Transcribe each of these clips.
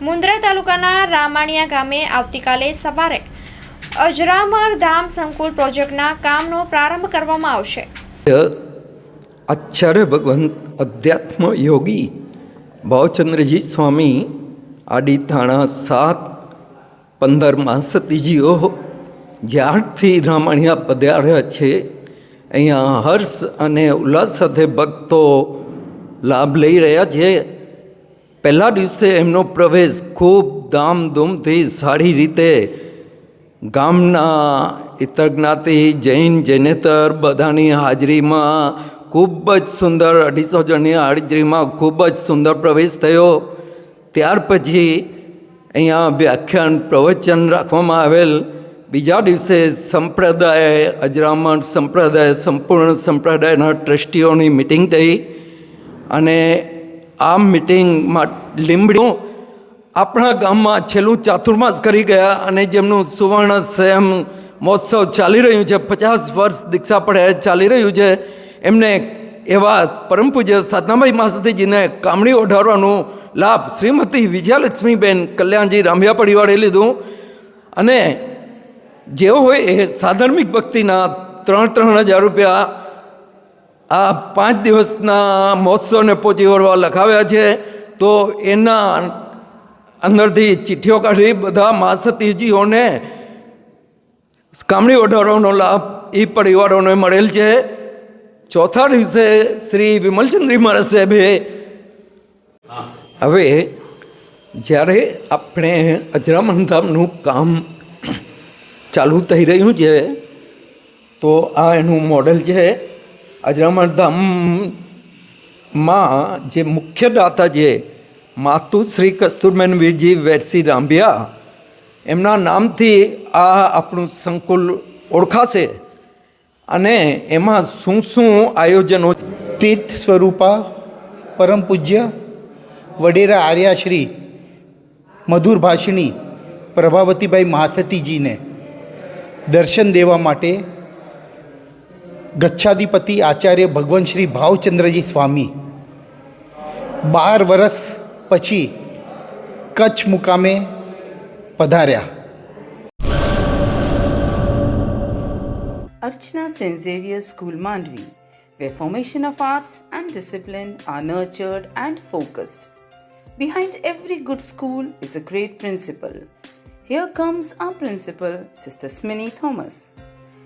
મુન્દ્રા તાલુકાના રામાણિયા ગામે આવતીકાલે સવારે અજરામર ધામ સંકુલ પ્રોજેક્ટના કામનો પ્રારંભ કરવામાં આવશે. આચાર્ય ભગવંત અધ્યાત્મ યોગી ભાવચંદ્રજી સ્વામી આડીથાણા સાત પંદર સતીજીઓ જ્યારથી રામાણિયા પધાર્યા છે, અહીંયા હર્ષ અને ઉલ્લાસ સાથે ભક્તો લાભ લઈ રહ્યા છે. પહેલા દિવસે એમનો પ્રવેશ ખૂબ ધામધૂમથી સારી રીતે ગામના ઇતર જ્ઞાતિ જૈન, જૈનેતર બધાની હાજરીમાં ખૂબ જ સુંદર અઢીસો જણની હાજરીમાં ખૂબ જ સુંદર પ્રવેશ થયો. ત્યાર પછી અહીંયા વ્યાખ્યાન પ્રવચન રાખવામાં આવેલ. બીજા દિવસે સંપ્રદાય, અજરામણ સંપ્રદાય, સંપૂર્ણ સંપ્રદાયના ટ્રસ્ટીઓની મિટિંગ થઈ અને આ મિટિંગમાં લીંબડીઓ આપણા ગામમાં છેલ્લું ચાતુર્માસ કરી ગયા અને જેમનું સુવર્ણ સંયમ મહોત્સવ ચાલી રહ્યું છે, પચાસ વર્ષ દીક્ષા પડે ચાલી રહ્યું છે, એમને એવા પરમ પૂજ્ય સાધનાભાઈ માસતીજીને કામણી ઓઢારવાનો લાભ શ્રીમતી વિજયાલક્ષ્મીબેન કલ્યાણજી રામ્યા પરિવારે લીધું અને જેઓ હોય એ સાધર્મિક ભક્તિના ત્રણ ત્રણ હજાર રૂપિયા આ પાંચ દિવસના મહોત્સવને પહોંચી વળવા લખાવ્યા છે. તો એના અંદરથી ચિઠ્ઠીઓ કાઢી બધા માસતીજીઓને કામણી ઓઢાડવાનો લાભ એ પરિવારોને મળેલ છે. ચોથા દિવસે શ્રી વિમલચંદ્રી મહારાજ સાહેબે હવે જ્યારે આપણે અજરામણ ધામનું કામ ચાલુ થઈ રહ્યું છે, તો આ એનું મોડેલ છે. અજરામણ ધામમાં જે મુખ્ય દાતા છે માતુ શ્રી કસ્તુરબેન વીરજી વેરસી રાંભિયા, એમના નામથી આ આપણું સંકુલ ઓળખાશે અને એમાં શું શું આયોજનો તીર્થ સ્વરૂપા, પરમ પૂજ્ય, વડેરા આર્યાશ્રી મધુર ભાષિણી પ્રભાવતીભાઈ મહાસતીજીને દર્શન દેવા માટે ગચ્છાધિપતિ આચાર્ય ભગવાન શ્રી ભાવચંદ્રજી સ્વામી બાર વર્ષ પછી કચ્છ મુકામે પધાર્યા Archana St. Xavier School Mandvi, where formation of arts and discipline are nurtured and focused. Behind every good school is a great principal. Here comes our principal, Sister Smini Thomas.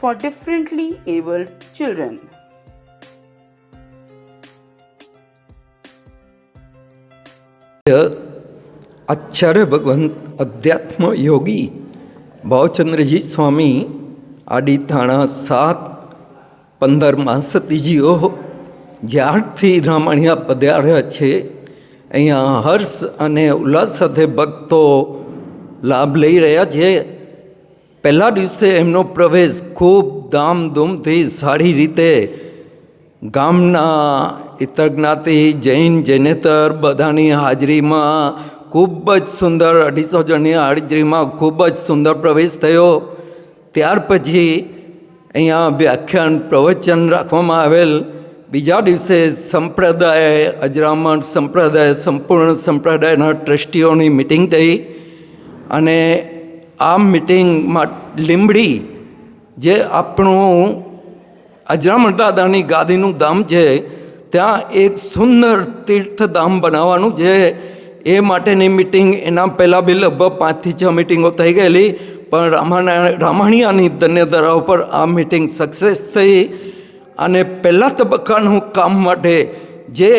for differently abled children. Acharya ભગવંત અધ્યાત્મ યોગી ભાવચંદ્રજી સ્વામી આડીથાણા સાત પંદર માસતીજીઓ જ્યારથી રામણિયા પધાર્યા છે અહીંયા હર્ષ અને ઉલ્લાસ સાથે ભક્તો લાભ લઈ રહ્યા છે પહેલા દિવસે એમનો પ્રવેશ ખૂબ ધામધૂમથી સારી રીતે ગામના ઇતર જ્ઞાતિ, જૈન, જૈનેતર બધાની હાજરીમાં ખૂબ જ સુંદર અઢીસો જણની હાજરીમાં ખૂબ જ સુંદર પ્રવેશ થયો. ત્યાર પછી અહીંયા વ્યાખ્યાન પ્રવચન રાખવામાં આવેલ. બીજા દિવસે સંપ્રદાય, અજરામણ સંપ્રદાય, સંપૂર્ણ સંપ્રદાયના ટ્રસ્ટીઓની મિટિંગ થઈ અને આ મિટિંગમાં લીંબડી જે આપણું અજરામણ દાદાની ગાદીનું ધામ છે, ત્યાં એક સુંદર તીર્થધામ બનાવવાનું છે. એ માટેની મિટિંગ એના પહેલાં બી લગભગ પાંચથી છ મિટિંગો થઈ ગયેલી, પણ રામાયણ રામાણિયાની ધન્યધરા ઉપર આ મિટિંગ સક્સેસ થઈ. અને પહેલાં તબક્કાનું કામ માટે જે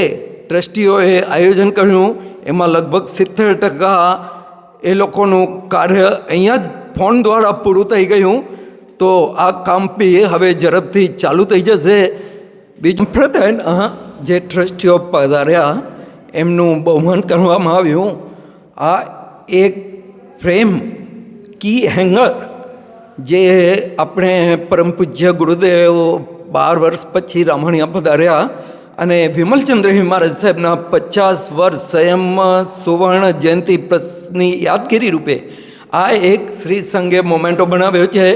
ટ્રસ્ટીઓએ આયોજન કર્યું, એમાં લગભગ સિત્તેર ટકા એ લોકોનું કાર્ય અહીંયા જ ફોન દ્વારા પૂરું થઈ ગયું. તો આ કામ બી હવે ઝડપથી ચાલુ થઈ જશે. બીજું પ્રધાન જે ટ્રસ્ટીઓ પધાર્યા એમનું બહુમાન કરવામાં આવ્યું. આ એક ફ્રેમ, કી હેંગર, જે આપણે પરમ પૂજ્ય ગુરુદેવ બાર વર્ષ પછી રામાણીયા પધાર્યા. અને વિમલચંદ્ર મહારાજ સાહેબના પચાસ વર્ષ સંયમમાં સુવર્ણ જયંતિ પ્રસની યાદગીરી રૂપે આ એક શ્રી સંઘે મોમેન્ટો બનાવ્યો છે.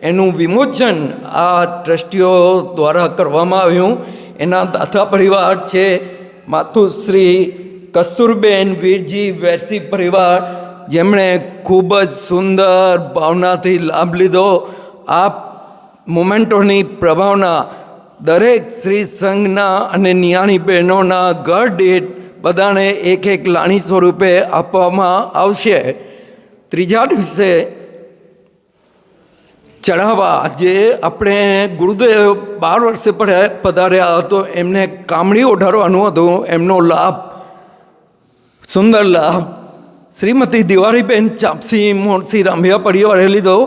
એનું વિમોચન આ ટ્રસ્ટીઓ દ્વારા કરવામાં આવ્યું. એના દાતા પરિવાર છે. માથુશ્રી કસ્તુરબેન વીરજી વેરસી પરિવાર, જેમણે ખૂબ જ સુંદર ભાવનાથી લાભ લીધો. આ મોમેન્ટોની પ્રભાવના દરેક શ્રી સંઘના અને નિયાણી બહેનોના ઘર દીઠ બધાને એક એક લાણી સ્વરૂપે આપવામાં આવશે. ત્રીજા દિવસે ચઢાવવા જે આપણે ગુરુદેવ બાર વર્ષે પડે પધાર્યા હતો એમને કામડી ઓઢારવાનું હતું. એમનો લાભ, સુંદર લાભ શ્રીમતી દિવાળીબેન ચાપસી, મોરસી રામિયા પરિવારે લીધો.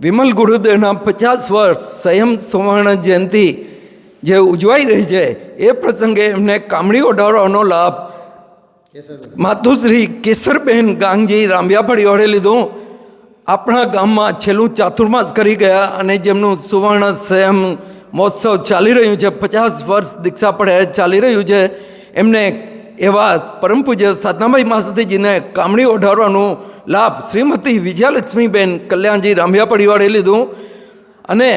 વિમલ ગુરુદેવના પચાસ વર્ષ સંયમ સુવર્ણ જયંતિ જે ઉજવાઈ રહી છે, એ પ્રસંગે એમને કામડી ઓઢાડવાનો લાભ માતુશ્રી કેસરબેન ગાંગજી રાંભિયા પરિવારે લીધું. આપણા ગામમાં છેલ્લું ચાતુર્માસ કરી ગયા અને જેમનું સુવર્ણ સંયમ મહોત્સવ ચાલી રહ્યું છે, પચાસ વર્ષ દીક્ષા પડે ચાલી રહ્યું છે, એમને એવા પરમ પૂજ્ય સાધનાભાઈ માસતીજીને કામડી ઓઢારવાનો લાભ શ્રીમતી વિજયાલક્ષ્મીબેન કલ્યાણજી રાંભિયા પરિવારે લીધું. અને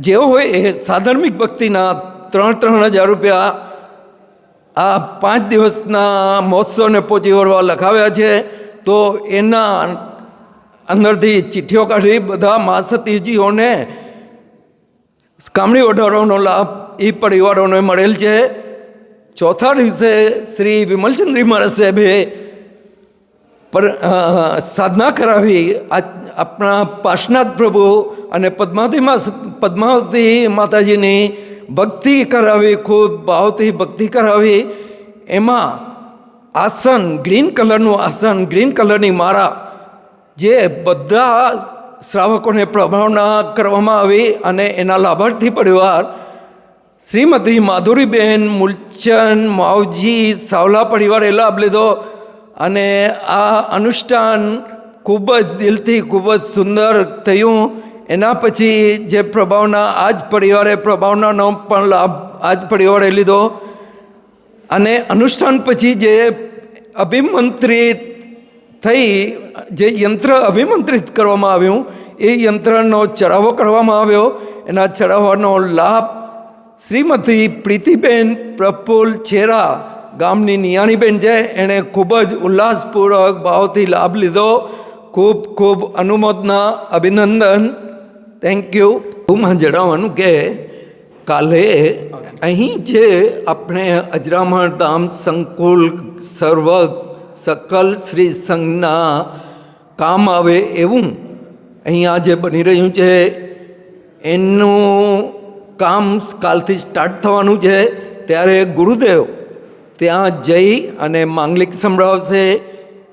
જેઓ હોય એ સાધર્મિક ભક્તિના ત્રણ ત્રણ હજાર રૂપિયા આ પાંચ દિવસના મહોત્સવને પહોંચી વળવા લખાવ્યા છે, તો એના અંદરથી ચિઠ્ઠીઓ કાઢી બધા મહાસતીજીઓને કામણી ઓઢારોનો લાભ એ પરિવારોને મળેલ છે. ચોથા દિવસે શ્રી વિમલચંદ્રી મહારાજ સાહેબે પર સાધના કરાવી આપણા પાર્શનાથ પ્રભુ અને પદ્માવતી મા પદ્માવતી માતાજીની ભક્તિ કરાવી, ખુદ ભાવથી ભક્તિ કરાવી, એમાં આસન, ગ્રીન કલરનું આસન, ગ્રીન કલરની મારા જે બધા શ્રાવકોને પ્રભાવના કરવામાં આવી અને એના લાભાર્થી પરિવાર, શ્રીમતી માધુરીબેન મૂલચંદ માવજી સાવલા પરિવારે લાભ લીધો. અને આ અનુષ્ઠાન ખૂબ જ દિલથી ખૂબ જ સુંદર થયું. એના પછી જે પ્રભાવના, આજ પરિવારે પ્રભાવનાનો પણ લાભ આજ પરિવારે લીધો. અને અનુષ્ઠાન પછી જે અભિમંત્રિત થઈ, જે યંત્ર અભિમંત્રિત કરવામાં આવ્યું, એ યંત્રનો ચઢાવો કરવામાં આવ્યો. એના ચઢાવવાનો લાભ શ્રીમતી પ્રીતિબેન પ્રફુલ છેરા ગામની નિયાણીબેન છે, એણે ખૂબ જ ઉલ્લાસપૂર્વક ભાવથી લાભ લીધો. ખૂબ ખૂબ અનુમોદના અભિનંદન. થેન્ક યુ હું જણાવવાનું કે કાલે અહીં જે આપણે અજરામણ ધામ સંકુલ સર્વ સકલ શ્રી સંઘના કામ આવે એવું અહીંયા જે બની રહ્યું છે. એનું કામ કાલથી સ્ટાર્ટ થવાનું છે. ત્યારે ગુરુદેવ ત્યાં જઈ અને માંગલિક સંભળાવશે.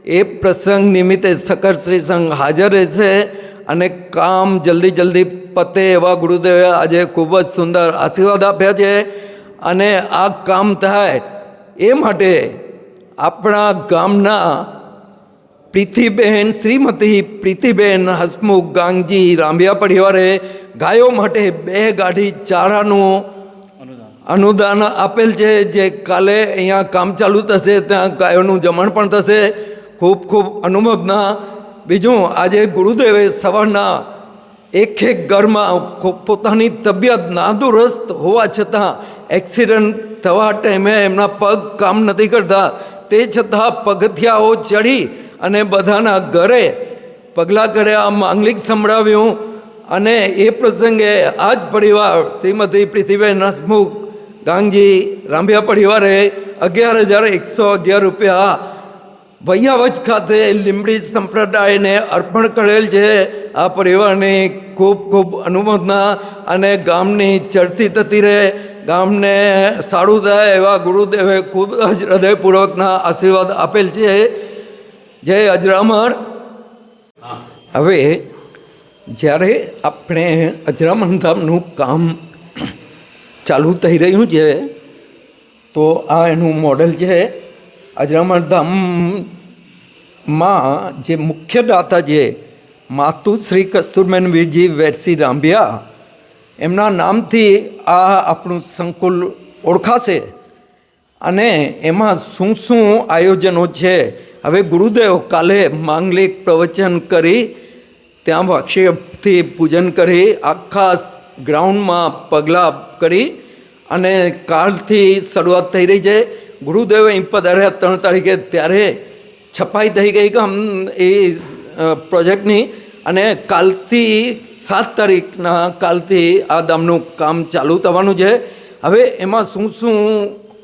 એ પ્રસંગ નિમિત્તે સકર શ્રી સંઘ હાજર રહેશે અને કામ જલ્દી જલ્દી પતે એવા ગુરુદેવે આજે ખૂબ જ સુંદર આશીર્વાદ આપ્યા છે. અને આ કામ થાય એ માટે આપણા ગામના પ્રીતિબેન, શ્રીમતી પ્રીતિબેન હસમુખ ગાંગજી રાંભિયા પરિવારે ગાયો માટે બે ગાડી ચારાનું અનુદાન આપેલ છે જે કાલે અહીંયા કામ ચાલુ થશે, ત્યાં ગાયોનું જમણ પણ થશે. ખૂબ ખૂબ અનુમોદના બીજું, આજે ગુરુદેવે સવારના એક એક ઘરમાં પોતાની તબિયત નાદુરસ્ત હોવા છતાં એક્સિડન્ટ થવા ટાઈમે એમના પગ કામ નથી કરતા. તે છતાં પગથિયાઓ ચડી અને બધાના ઘરે પગલાં કર્યા માંગલિક સંભળાવ્યું. અને એ પ્રસંગે આ જ પરિવાર શ્રીમતી પ્રીતિબેન હસમુખ ગાંગજી રાંભિયા પરિવારે અગિયાર હજાર એકસો અગિયાર રૂપિયા. વૈયાવજ ખાતે લીંબડી સંપ્રદાયને અર્પણ કરેલ છે. આ પરિવારની ખૂબ ખૂબ અનુમોદના અને ગામની ચડતી થતી રહે ગામને સારું થાય એવા ગુરુદેવે ખૂબ જ હૃદયપૂર્વકના આશીર્વાદ આપેલ છે. જય અજરામર. હવે જ્યારે આપણે અજરામણ ધામનું કામ ચાલુ થઈ રહ્યું છે, તો આ એનું મોડલ છે અજરામણ ધામમાં જે મુખ્ય દાતા છે, માતુ શ્રી કસ્તુરબેન વીરજી વેરસી રાંભિયા. એમના નામથી આ આપણું સંકુલ ઓળખાશે. અને એમાં શું શું આયોજનો છે, હવે ગુરુદેવ કાલે માંગલિક પ્રવચન કરી, ત્યાં વક્ષેપથી પૂજન કરી, આખા ગ્રાઉન્ડમાં પગલાં કરી અને કાલથી શરૂઆત થઈ રહી છે. ગુરુદેવ અહીં પધાર્યા ત્રણ તારીખે ત્યારે છપાઈ થઈ ગઈ કે આમ એ પ્રોજેક્ટની. અને કાલથી સાત તારીખના કાલથી આ દામનું કામ ચાલુ થવાનું છે. હવે એમાં શું શું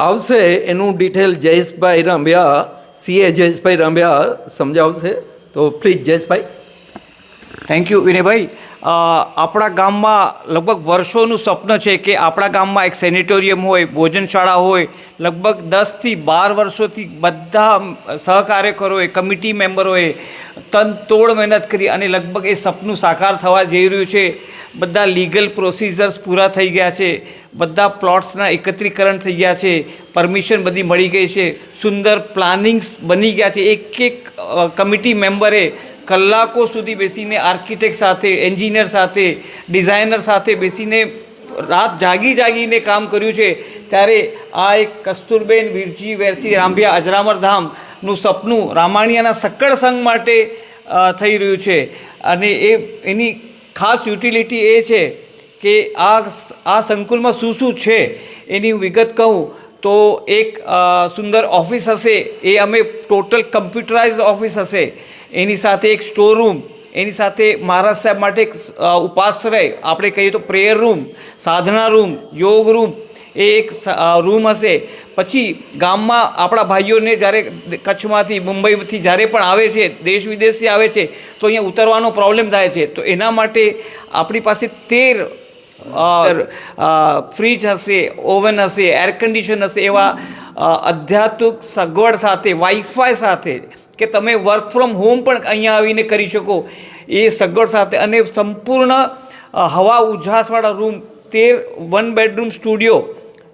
આવશે એનું ડિટેલ જયેશભાઈ રાંભિયા, સીએ જયેશભાઈ રાંભિયા સમજાવશે. તો please Jayeshbhai. Thank you Vinaybhai. આપણા ગામમાં લગભગ વર્ષોનું સ્વપ્ન છે કે આપણા ગામમાં એક સેનિટોરિયમ હોય, ભોજનશાળા હોય, લગભગ દસથી બાર વર્ષોથી બધા સહકાર્યકરોએ કમિટી મેમ્બરોએ તન તોડ મહેનત કરી અને લગભગ એ સપનું સાકાર થવા જઈ રહ્યું છે. બધા લીગલ પ્રોસિજર્સ પૂરા થઈ ગયા છે. બધા પ્લોટ્સના એકત્રીકરણ થઈ ગયા છે. પરમિશન બધી મળી ગઈ છે. સુંદર પ્લાનિંગ્સ બની ગયા છે. એક એક કમિટી મેમ્બરે કલાકો સુધી બેસીને આર્કિટેક્ટ સાથે, એન્જિનિયર સાથે, ડિઝાઇનર સાથે બેસીને રાત જાગી જાગીને કામ કર્યું છે, ત્યારે આ એક કસ્તુરબેન વીરજી વેરસી રાંભિયા અજરામર ધામનું સપનું રામાણિયાના સક્કડ સંઘ માટે થઈ રહ્યું છે. અને એ, એની ખાસ યુટિલિટી એ છે કે આ આ સંકુલમાં શું શું છે એની વિગત કહું તો એક સુંદર ઓફિસ હશે, એ અમે ટોટલ કમ્પ્યુટરાઇઝ ઓફિસ હશે. એની સાથે એક સ્ટોર રૂમ એની સાથે મહારાજ સાહેબ માટે એક ઉપાશ્રય, આપણે કહીએ તો પ્રેયર રૂમ સાધના રૂમ યોગ રૂમ એ એક રૂમ હશે. પછી ગામમાં આપણા ભાઈઓને જ્યારે કચ્છમાંથી, મુંબઈથી જ્યારે પણ આવે છે દેશ વિદેશથી આવે છે, તો અહીંયા ઉતરવાનો પ્રોબ્લેમ થાય છે. તો એના માટે આપણી પાસે તેર ફ્રીજ હશે ઓવન હશે એર કન્ડિશન હશે એવા આધ્યાત્મિક સગવડ સાથે વાઈફાઈ સાથે કે તમે વર્ક ફ્રોમ હોમ પણ અહીંયા આવીને કરી શકો. એ સગવડ સાથે અને સંપૂર્ણ હવા ઉજાસવાળા રૂમ તેર વન બેડરૂમ સ્ટુડિયો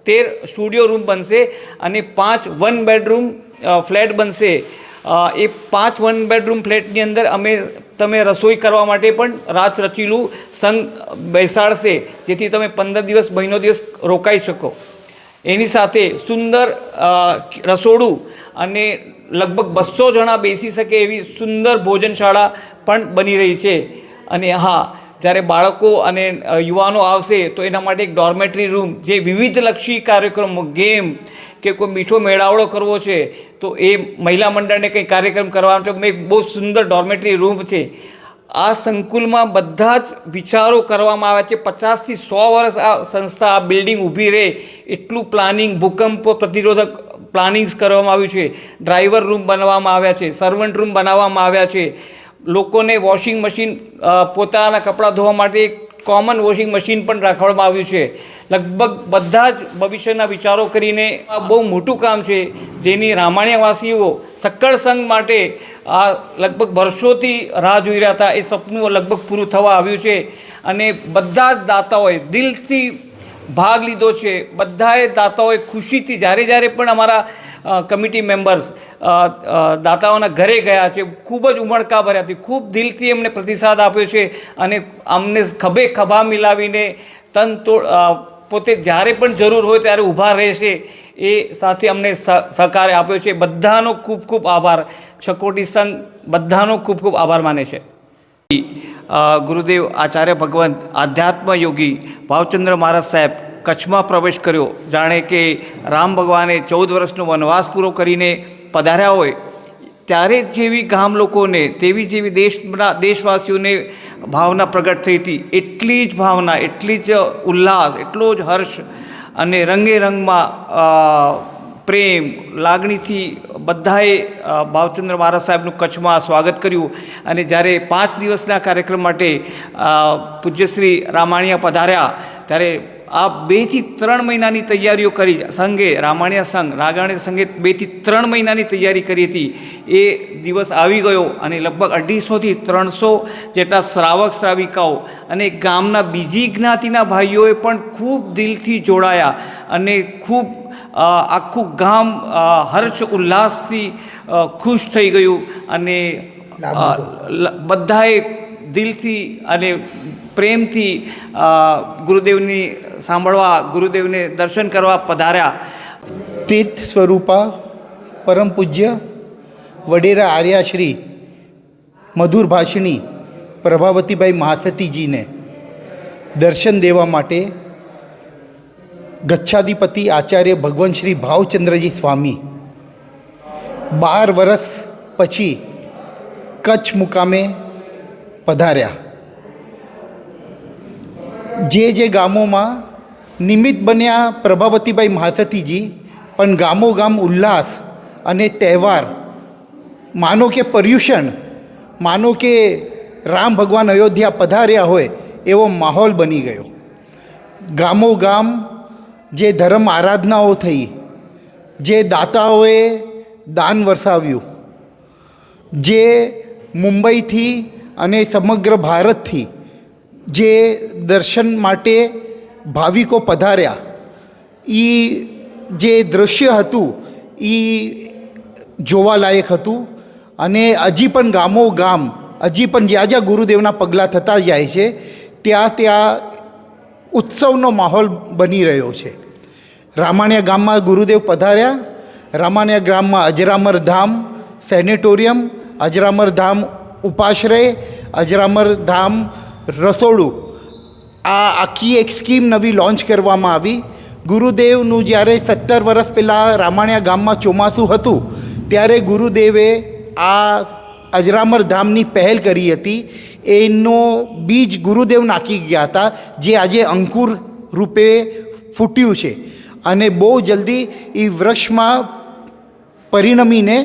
તેર સ્ટુડિયો રૂમ બનશે અને પાંચ વન બેડરૂમ ફ્લેટ બનશે. એ પાંચ વન બેડરૂમ ફ્લેટની અંદર અમે, તમે રસોઈ કરવા માટે પણ રાત રચીલું સંઘ બેસાડશે, જેથી તમે પંદર દિવસ, મહિનો દિવસ રોકાઈ શકો. એની સાથે સુંદર રસોડું અને લગભગ બસો જણા બેસી શકે એવી સુંદર ભોજનશાળા પણ બની રહી છે. અને હા, જ્યારે બાળકો અને યુવાનો આવશે તો એના માટે એક ડોર્મેટરી રૂમ જે વિવિધલક્ષી કાર્યક્રમો ગેમ કે કોઈ મીઠો મેળાવડો કરવો છે, તો એ મહિલા મંડળને કંઈ કાર્યક્રમ કરવા માટે એક બહુ સુંદર ડોર્મેટરી રૂમ છે. આ સંકુલમાં બધા જ વિચારો કરવામાં આવ્યા છે. પચાસથી સો વર્ષ આ સંસ્થા, આ બિલ્ડિંગ ઊભી રહે. એટલું પ્લાનિંગ ભૂકંપ, પ્રતિરોધક પ્લાનિંગ્સ કરવામાં આવ્યું છે, ડ્રાઈવર રૂમ બનાવવામાં આવ્યા છે, સર્વન્ટ રૂમ બનાવવામાં આવ્યા છે. લોકોને વોશિંગ મશીન પોતાના કપડાં ધોવા માટે એક કોમન વોશિંગ મશીન પણ રાખવામાં આવ્યું છે. લગભગ બધા જ ભવિષ્યના વિચારો કરીને આ બહુ મોટું કામ છે, જેની રામાણ્યવાસીઓ સક્કડ સંઘ માટે આ લગભગ વર્ષોથી રાહ જોઈ રહ્યા હતા. એ સપનું લગભગ પૂરું થવા આવ્યું છે. અને બધા જ દાતાઓએ દિલથી ભાગ લીધો છે. બધાએ દાતાઓએ ખુશીથી, જ્યારે જ્યારે પણ અમારા કમિટી મેમ્બર્સ દાતાઓના ઘરે ગયા છે, ખૂબ જ ઉમળકા ભર્યા હતી ખૂબ દિલથી એમને પ્રતિસાદ આપ્યો છે અને અમને ખભે ખભા મિલાવીને તન તોડ પોતે જ્યારે પણ જરૂર હોય ત્યારે ઊભા રહેશે એ સાથે અમને સહ- સહકાર આપ્યો છે. બધાનો ખૂબ ખૂબ આભાર. છકોટી સંઘ બધાનો ખૂબ ખૂબ આભાર માને છે. ગુરુદેવ આચાર્ય ભગવંત આધ્યાત્મ યોગી ભાવચંદ્ર મહારાજ સાહેબ કચ્છમાં પ્રવેશ કર્યો. જાણે કે રામ ભગવાને ચૌદ વર્ષનો વનવાસ પૂરો કરીને પધાર્યા હોય. ત્યારે જેવી ગામ લોકોને, તેવી જેવી દેશના, દેશવાસીઓને ભાવના પ્રગટ થઈ હતી. એટલી જ ભાવના, એટલી જ ઉલ્લાસ, એટલો જ હર્ષ અને રંગે રંગમાં પ્રેમ, લાગણીથી બધાએ ભાવચંદ્ર મહારાજ સાહેબનું કચ્છમાં સ્વાગત કર્યું અને જ્યારે પાંચ દિવસના કાર્યક્રમ માટે પૂજ્યશ્રી રામાણીયા પધાર્યા, ત્યારે આ બેથી ત્રણ મહિનાની તૈયારીઓ કરી, સંઘે રામાણીયા સંઘ રાગાણીયા સંઘે બેથી ત્રણ મહિનાની તૈયારી કરી હતી. એ દિવસ આવી ગયો અને લગભગ અઢીસોથી ત્રણસો જેટલા શ્રાવક શ્રાવિકાઓ અને ગામના બીજી જ્ઞાતિના ભાઈઓએ પણ ખૂબ દિલથી જોડાયા અને ખૂબ આખું ગામ હર્ષ ઉલ્લાસથી ખુશ થઈ ગયું અને બધાએ દિલથી અને પ્રેમથી ગુરુદેવની સાંભળવા ગુરુદેવને દર્શન કરવા પધાર્યા. તીર્થ સ્વરૂપા પરમ પૂજ્ય વડેરા આર્યાશ્રી મધુર ભાષિણી પ્રભાવતીભાઈ મહાસતીજીને દર્શન દેવા માટે ગચ્છાધિપતિ આચાર્ય ભગવાન શ્રી ભાવચંદ્રજી સ્વામી. બાર વર્ષ પછી કચ્છ મુકામે પધાર્યા. જે જે ગામોમાં નિમિત્ત બન્યા પ્રભાવતીભાઈ મહાસતીજી પણ ગામો ગામ ઉલ્લાસ અને તહેવાર, માનો કે પર્યુષણ, માનો કે રામ ભગવાન અયોધ્યા પધાર્યા હોય એવો માહોલ બની ગયો. ગામો ગામ જે ધર્મ આરાધનાઓ થઈ, જે દાતાઓએ દાન વરસાવ્યું, જે મુંબઈથી અને સમગ્ર ભારતથી જે દર્શન માટે ભાવિકો પધાર્યા એ જે દૃશ્ય હતું એ જોવાલાયક હતું. અને હજી પણ ગામો ગામ, હજી પણ જ્યાં જ્યાં ગુરુદેવના પગલાં થતા જાય છે, ત્યાં ત્યાં ઉત્સવનો માહોલ બની રહ્યો છે. રામાણિયા ગામમાં ગુરુદેવ પધાર્યા. રામાણિયા ગામમાં અજરામર ધામ સેનેટોરિયમ, અજરામર ધામ ઉપાશ્રય, અજરામર ધામ રસોડું. આ આખી એક સ્કીમ નવી લોન્ચ કરવામાં આવી. ગુરુદેવનું જ્યારે સત્તર વર્ષ પહેલાં રામાણિયા ગામમાં ચોમાસું હતું, ત્યારે ગુરુદેવે આ અજરામર ધામની પહેલ કરી હતી. એનો બીજ ગુરુદેવ નાખી ગયા હતા, જે આજે અંકુર રૂપે ફૂટ્યું છે. અને બહુ જલ્દી એ વૃક્ષમાં પરિણમીને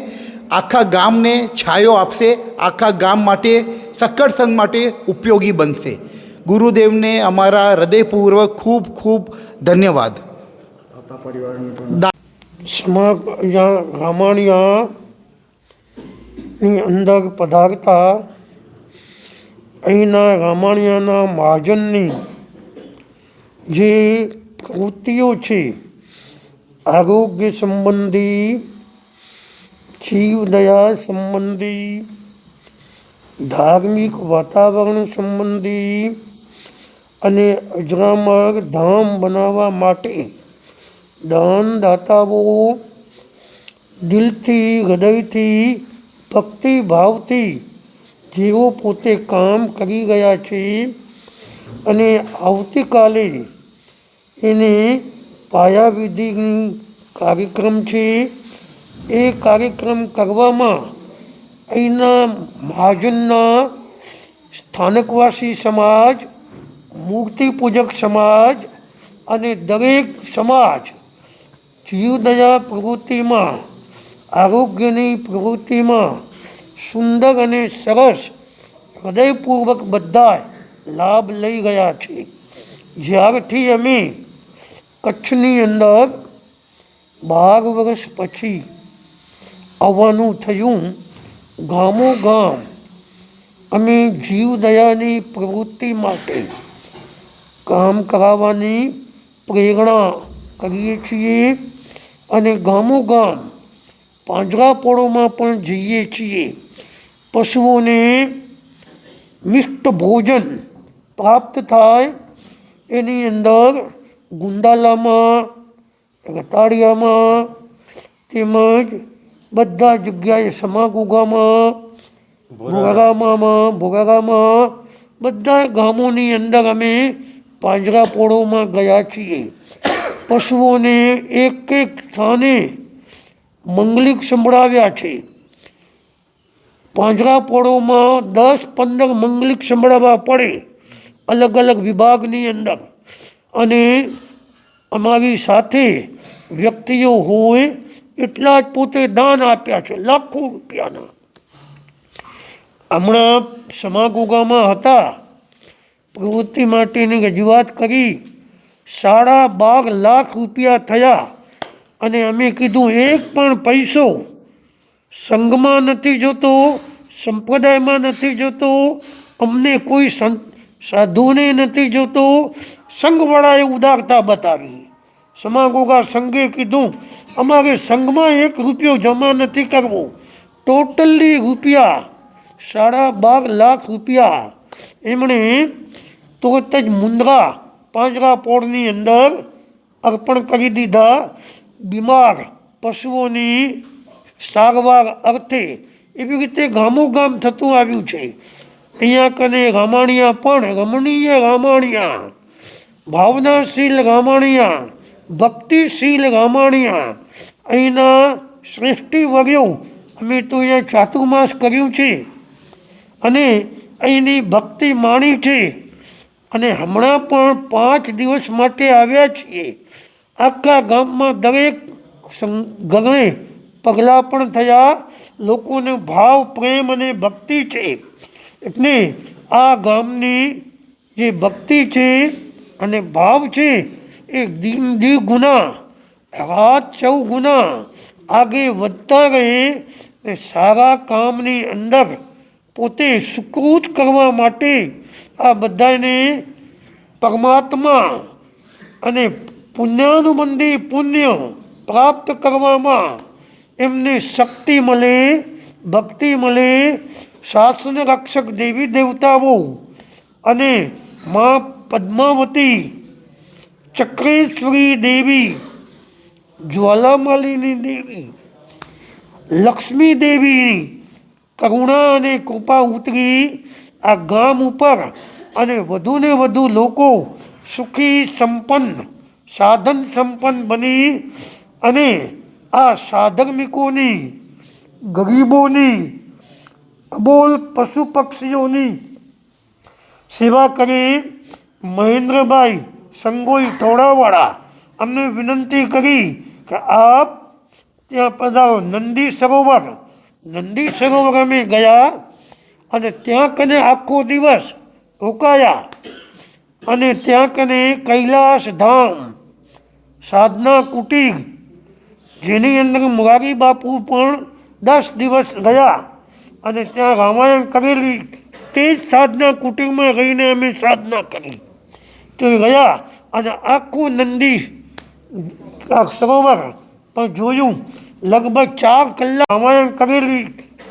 આખા ગામને છાયો આપશે, આખા ગામ માટે સક્કર સંઘ માટે ઉપયોગી બનશે. ગુરુદેવને અમારા હૃદયપૂર્વક ખૂબ ખૂબ ધન્યવાદ. રામાણિયાની અંદર પધારતા અહીંના રામાણિયાના મહાજનની જે કૃતિઓ છે આરોગ્ય સંબંધી જીવદયા સંબંધી, ધાર્મિક વાતાવરણ સંબંધી અને અજરામર ધામ બનાવવા માટે દાનદાતાઓ દિલથી, હૃદયથી, ભક્તિભાવથી જેઓ પોતે કામ કરી ગયા છે અને આવતીકાલે એને પાયાવિધિની કાર્યક્રમ છે. એ કાર્યક્રમ કરવામાં અહીંના મહાજનના સ્થાનકવાસી સમાજ, મૂર્તિપૂજક સમાજ અને દરેક સમાજ જીવદયા પ્રવૃત્તિમાં, આરોગ્યની પ્રવૃત્તિમાં સુંદર અને સરસ હૃદયપૂર્વક બધા લાભ લઈ ગયા છે જ્યારથી અમે કચ્છની અંદર બાર વર્ષ પછી આવવાનું થયું ગામો ગામ અમે જીવદયાની પ્રવૃત્તિ માટે કામ કરાવવાની પ્રેરણા કરીએ છીએ અને ગામો ગામ પાંજરાપોળોમાં પણ જઈએ છીએ. પશુઓને મિષ્ટ ભોજન પ્રાપ્ત થાય એની અંદર ગુંદાલામાં રતાડિયામાં તેમજ બધા જગ્યાએ સમાગુગામાં ભોગારામાં ભોગારામાં બધા ગામોની અંદર અમે પાંજરાપોળોમાં ગયા છીએ. પશુઓને એક એક સ્થાને મંગલિક સંભળાવ્યા છે. પાંજરાપોળોમાં દસ પંદર મંગલિક સંભળાવવા પડે અલગ અલગ વિભાગની અંદર. અને અમારી સાથે વ્યક્તિઓ હોય એટલા જ પોતે દાન આપ્યા છે, લાખો રૂપિયાના. હમણાં સમાગોગામાં હતા, પ્રવૃત્તિ માટેની રજૂઆત કરી, સાડા બાર લાખ રૂપિયા થયા અને અમે કીધું, એક પણ પૈસો સંઘમાં નથી જોતો, સંપ્રદાયમાં નથી જોતો, અમને કોઈ સંત સાધુને નથી જોતો સંઘવાળાએ ઉદારતા બતાવી. સમાગોગા સંઘે કીધું, અમારે સંઘમાં એક રૂપિયો જમા નથી કરવો. ટોટલી રૂપિયા, સાડા બાર લાખ રૂપિયા. એમણે તરત જ મુંદ્રા પાંજરા પોળની અંદર અર્પણ કરી દીધા. બીમાર પશુઓની સારવાર અર્થે એવી રીતે ગામોગામ થતું આવ્યું છે. અહીંયા કને રામાણિયા પણ રમણીય રામાણિયા. ભાવનાશીલ ભક્તિ ભક્તિશીલ રામાણિયા અહીંના શ્રેષ્ઠી વર્યો અમે તો અહીંયા ચાતુર્માસ કર્યું છે. અને અહીંની ભક્તિ માણી છે. અને હમણાં પણ પાંચ દિવસ માટે આવ્યા છીએ. આખા ગામમાં દરેક ઘરે પગલાં પણ થયા. લોકોને ભાવ, પ્રેમ અને ભક્તિ છે. એટલે આ ગામની જે ભક્તિ છે અને ભાવ છે એ દી ગુના, રાત ચૌ ગુના, આગે વધતા રહે ને સારા કામની અંદર પોતે સુકૃત કરવા માટે આ બધાને પરમાત્મા અને પુણ્યાનુબંધી પુણ્ય પ્રાપ્ત કરવામાં એમને શક્તિ મળે, ભક્તિ મળે શાસન રક્ષક દેવી દેવતાઓ અને મા પદ્માવતી, ચક્રેશ્વરી દેવી, જ્વાલામાલીની દેવી, લક્ષ્મી દેવીની કરુણા અને કૃપા ઉતરી આ ગામ ઉપર અને વધુને વધુ લોકો સુખી સંપન્ન, સાધન સંપન્ન બની અને આ સાધર્મિકોની, ગરીબોની, અબોલ પશુ પક્ષીઓની સેવા કરી મહેન્દ્રભાઈ સંગોઈ ટોળાવાળા અમને વિનંતી કરી કે આપ ત્યાં પધારો. નંદી સરોવર. નંદી સરોવર અમે ગયા અને ત્યાં કને આખો દિવસ રોકાયા અને ત્યાં કને કૈલાસ ધામ, સાધના કુટીર, જેની અંદર મોરારી બાપુ પણ દસ દિવસ ગયા અને ત્યાં રામાયણ કરેલી તે જ સાધના કુટીરમાં રહીને અમે સાધના કરી. તો ગયા અને આખું નંદી આ સરોવર પણ જોયું. લગભગ ચાર કલાક રામાયણ કરેલી.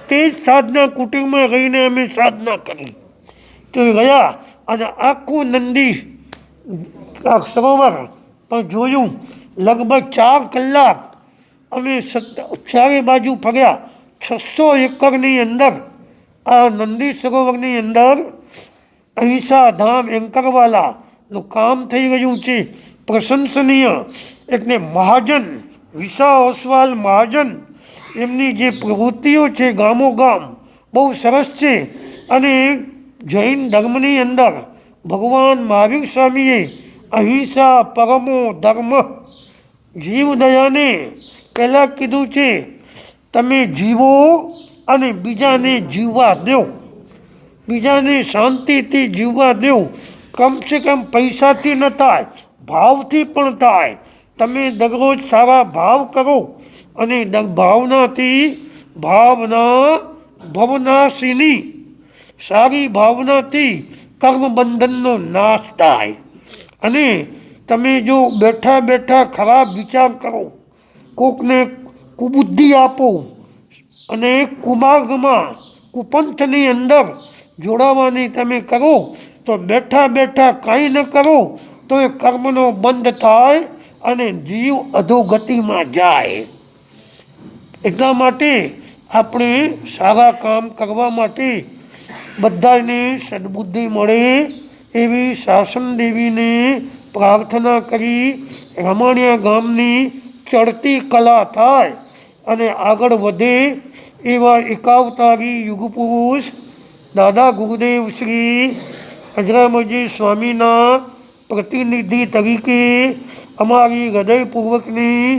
તે જ સાધના કુટીરમાં રહીને અમે સાધના કરી. તો ગયા અને આખું નંદી આ સરોવર પણ જોયું. લગભગ ચાર કલાક અમે ચારે બાજુ ફર્યા. છસો એકરની અંદર આ નંદી સરોવરની અંદર અહિંસા ધામ એન્કરવાલાનું કામ થઈ રહ્યું છે. પ્રશંસનીય એટલે મહાજન વિશા ઓસવાલ મહાજન, એમની જે પ્રવૃત્તિઓ છે ગામો ગામ બહુ સરસ છે. અને જૈન ધર્મની અંદર ભગવાન મહાવીર સ્વામીએ અહિંસા પરમો ધર્મ જીવદયાને પહેલાં કીધું છે. તમે જીવો અને બીજાને જીવવા દેવ. બીજાને શાંતિથી જીવવા દો કમસે કમ પૈસાથી ન થાય, ભાવથી પણ થાય. તમે દરરોજ સારા ભાવ કરો અને ભાવનાથી ભાવના ભવનાશીની. સારી ભાવનાથી કર્મબંધનનો નાશ થાય. અને તમે જો બેઠા બેઠા ખરાબ વિચાર કરો, કોકને કુબુદ્ધિ આપો અને કુમાર્ગમાં કુપંથની અંદર જોડાવાની તમે કરો, તો બેઠા બેઠા કાંઈ ન કરો, તો એ કર્મનો બંધ થાય અને જીવ અધોગતિમાં જાય. એટલા માટે આપણે સારા કામ કરવા માટે બધાને સદબુદ્ધિ મળે એવી શાસન દેવીને પ્રાર્થના કરી, રમણીયા ગામની ચડતી કલા થાય. અને આગળ વધે એવા એકાવતારી યુગપુરુષ દાદા ગુરુદેવ શ્રી અજરામજી સ્વામીના પ્રતિનિધિ તરીકે અમારી હૃદયપૂર્વકની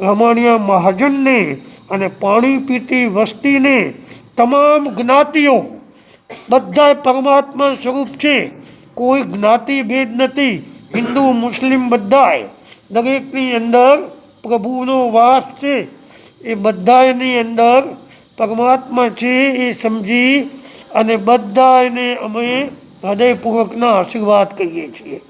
રમણીય મહાજનને અને પાણી પીતી વસ્તીને તમામ જ્ઞાતિઓ, બધા પરમાત્મા સ્વરૂપ છે. કોઈ જ્ઞાતિ ભેદ નથી. હિન્દુ, મુસ્લિમ બધાય દરેકની અંદર પ્રભુનો વાસ છે. એ બધાની અંદર પરમાત્મા છે એ સમજી અને બધાને અમે હૃદયપૂર્વકના આશીર્વાદ કહીએ છીએ.